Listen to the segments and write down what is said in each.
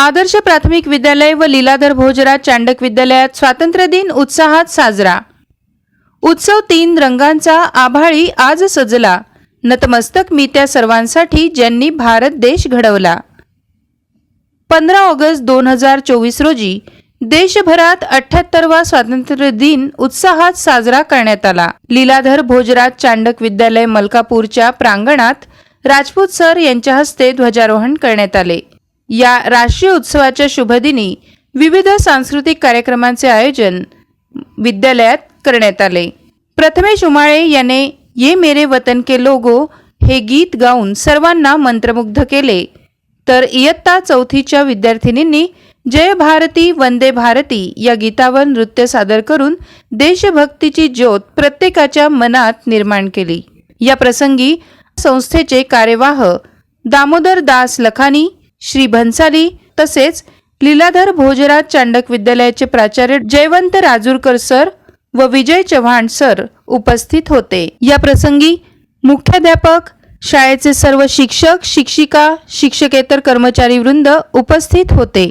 आदर्श प्राथमिक विद्यालय व लीलाधर भोजराज चांडक विद्यालयात स्वातंत्र्य दिन उत्साहात साजरा. उत्सव तीन रंगांचा आभाळी आज सजला. नतमस्तक मी त्या सर्वांसाठी ज्यांनी भारत देश घडवला. पंधरा ऑगस्ट दोन हजार चोवीस रोजी देशभरात अठ्याहत्तरवा स्वातंत्र्य दिन उत्साहात साजरा करण्यात आला. लीलाधर भोजराज चांडक विद्यालय मलकापूरच्या प्रांगणात राजपूत सर यांच्या हस्ते ध्वजारोहण करण्यात आले. या राष्ट्रीय उत्सवाच्या शुभदिनी विविध सांस्कृतिक कार्यक्रमांचे आयोजन विद्यालयात करण्यात आले. प्रथमेश उमाळे याने ये मेरे वतन के लोगो हे गीत गाऊन सर्वांना मंत्रमुग्ध केले. तर इयत्ता चौथीच्या विद्यार्थिनींनी जय भारती वंदे भारती या गीतावर नृत्य सादर करून देशभक्तीची ज्योत प्रत्येकाच्या मनात निर्माण केली. या प्रसंगी संस्थेचे कार्यवाह दामोदर दास लखानी श्री भन्साली तसेच लीलाधर भोजराज चांडक विद्यालयाचे प्राचार्य जयवंत राजूरकर सर व विजय चव्हाण सर उपस्थित होते. या प्रसंगी मुख्याध्यापक शाळेचे सर्व शिक्षक शिक्षिका शिक्षकेतर कर्मचारी वृंद उपस्थित होते.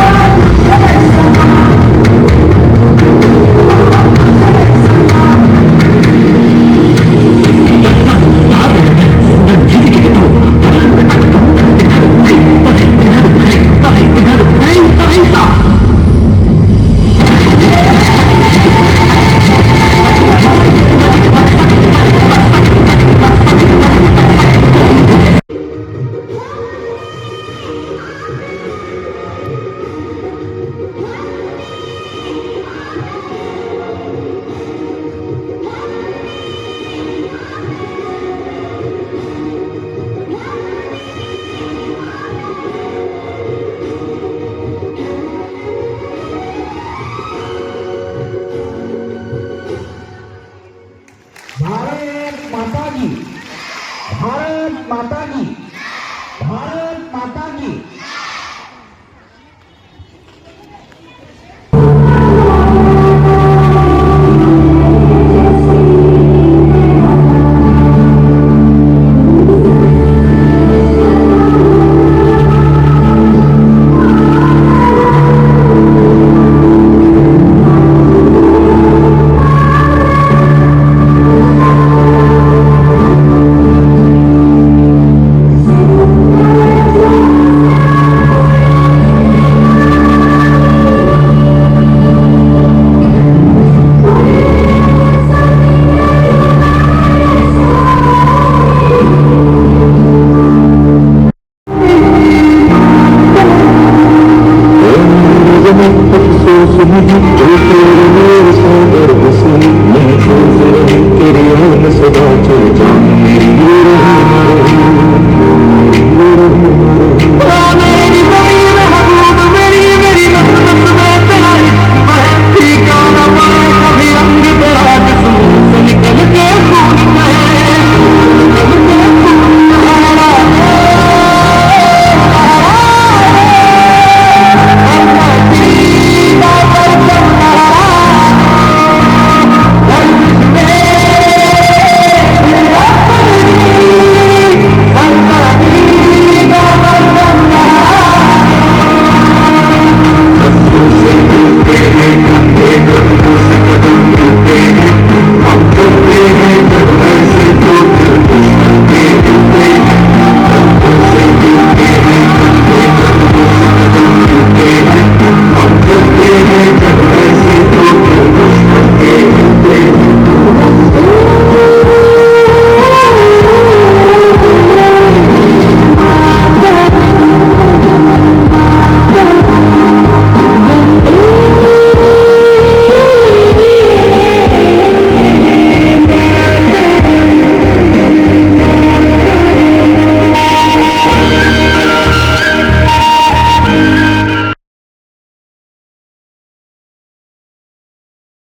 うわ! भारत माता की